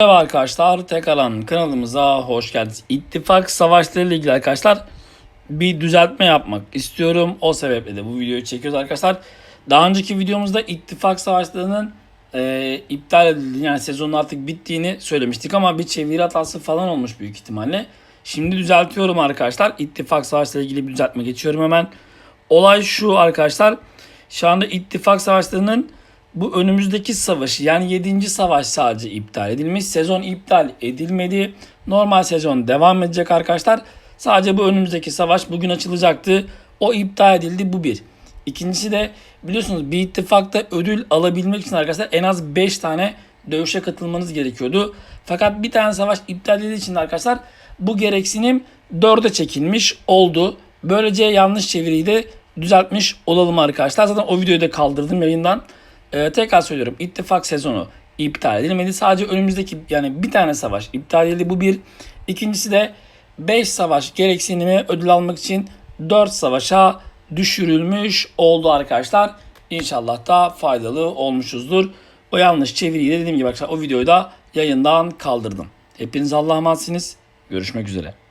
Merhaba arkadaşlar, tekrardan kanalımıza hoş geldiniz. İttifak savaşları ile ilgili arkadaşlar bir düzeltme yapmak istiyorum. O sebeple de bu videoyu çekiyoruz arkadaşlar. Daha önceki videomuzda ittifak savaşlarının e, iptal edildiğini yani sezonun artık bittiğini söylemiştik ama bir çeviri hatası falan olmuş büyük ihtimalle. Şimdi düzeltiyorum arkadaşlar. İttifak savaşları ile ilgili bir düzeltme geçiyorum hemen. Olay şu arkadaşlar. Şu anda ittifak savaşlarının bu önümüzdeki savaşı yani 7. savaş sadece iptal edilmiş. Sezon iptal edilmedi. Normal sezon devam edecek arkadaşlar. Sadece bu önümüzdeki savaş bugün açılacaktı. O iptal edildi bu bir. İkincisi de biliyorsunuz bir ittifakta ödül alabilmek için arkadaşlar en az 5 tane dövüşe katılmanız gerekiyordu. Fakat bir tane savaş iptal edildiği için arkadaşlar bu gereksinim 4'e çekilmiş oldu. Böylece yanlış çeviriyi de düzeltmiş olalım arkadaşlar. Zaten o videoyu da kaldırdım yayından. Ee, tekrar söylüyorum ittifak sezonu iptal edilmedi. Sadece önümüzdeki yani bir tane savaş iptal edildi. Bu bir. İkincisi de 5 savaş gereksinimi ödül almak için 4 savaşa düşürülmüş oldu arkadaşlar. İnşallah da faydalı olmuşuzdur. O yanlış çeviriyi de dediğim gibi arkadaşlar o videoyu da yayından kaldırdım. Hepiniz Allah'a emanetsiniz. Görüşmek üzere.